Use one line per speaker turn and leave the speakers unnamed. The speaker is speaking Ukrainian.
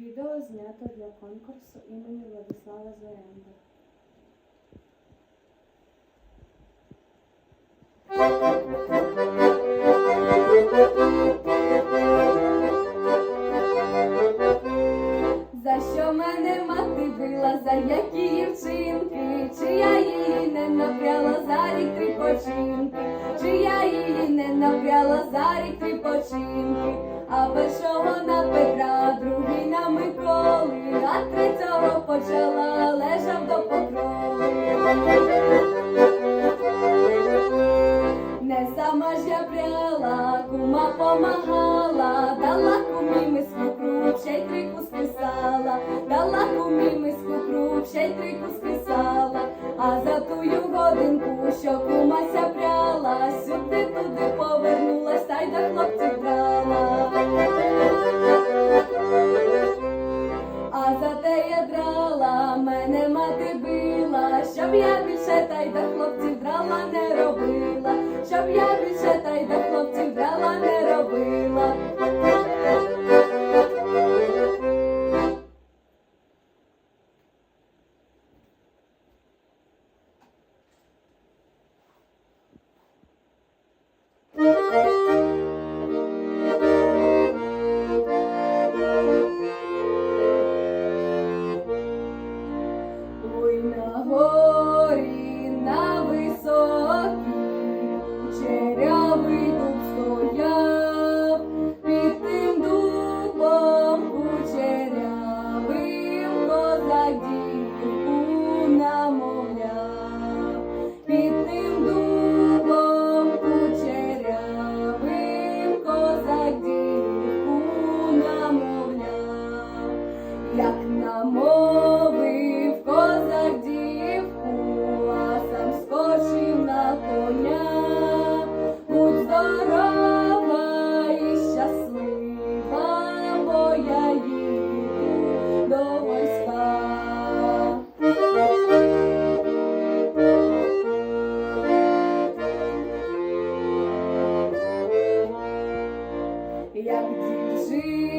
Відео знято для конкурсу імені Владислава Заренда. За що мене мати била, за які вчинки, чи я її не напряла за рік три починки, чи я її не напряла за рік три починки, а на почала лежав до покрови. Не сама ж я пряла, кума помагала, дала кумі миску круг, ще й три куски сала, дала кумі миску круг, ще й три куски сала, а за тую годинку, що кумася пряла, сюди туди повернулась, та й до хлопців била, щоб я більше Як дівчина